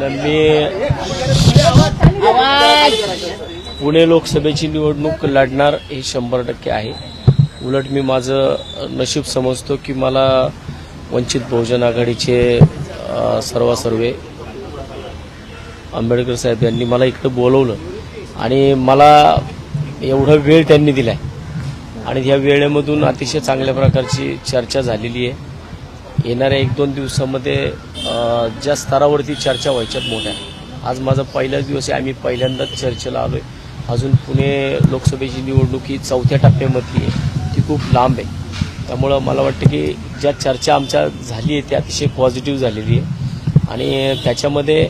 न मी पुणे लोकसभेची निवडणूक लढणार हे शंभर टक्के आहे. उलट मी माझं नशीब समजतो की मला वंचित बहुजन आघाडीचे सर्वासर्वे आंबेडकर साहेब यांनी मला इकडं बोलवलं आणि मला एवढा वेळ त्यांनी दिलाय. आणि ह्या वेळेमधून अतिशय चांगल्या प्रकारची चर्चा झालेली आहे. येणाऱ्या एक दोन दिवसामध्ये ज्या स्तरावरती चर्चा व्हायच्यात मोठ्या. आज माझा पहिलाच दिवस आहे आम्ही पहिल्यांदाच चर्चेला आलोय. अजून पुणे लोकसभेची निवडणूक ही चौथ्या टप्प्यामधली आहे. ती खूप लांब आहे. त्यामुळं मला वाटतं की ज्या चर्चा आमच्या झाली आहे ती अतिशय पॉझिटिव्ह झालेली आहे. आणि त्याच्यामध्ये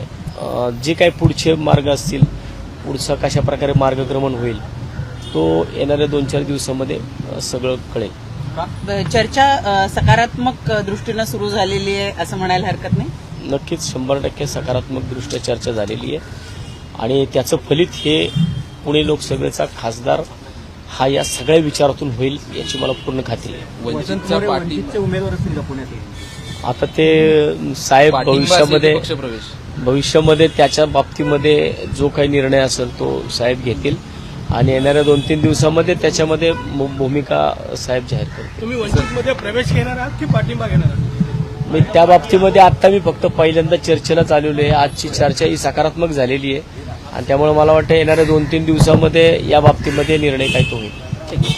जे काही पुढचे मार्ग असतील पुढचं कशा प्रकारे मार्गक्रमण होईल तो येणाऱ्या दोन चार दिवसामध्ये सगळं कळेल. चर्चा सकारात्मक दृष्टीनं सुरू झालेली आहे असं म्हणायला हरकत नाही? नक्कीच शंभर टक्के सकारात्मक दृष्ट्या चर्चा झालेली आहे. आणि त्याचं फलित हे पुणे लोकसभेचा खासदार हा या सगळ्या विचारातून होईल याची मला पूर्ण खात्री आहे. आता ते साहेब भविष्यामध्ये भविष्यामध्ये त्याच्या बाबतीमध्ये जो काही निर्णय असेल तो साहेब घेतील. आणि येणाऱ्या दोन तीन दिवसामध्ये त्याच्यामध्ये भूमिका साहेब जाहीर करतील तुम्ही वंचितमध्ये प्रवेश घेणार आहात की पाठिंबा घेणार आहात? मी त्या बाबतीमध्ये आता मी फक्त पहिल्यांदा चर्चेला चालवली आहे. आजची चर्चा ही सकारात्मक झालेली आहे. आणि त्यामुळे मला वाटतं येणाऱ्या दोन तीन दिवसामध्ये या बाबतीमध्ये निर्णय काय तो होईल.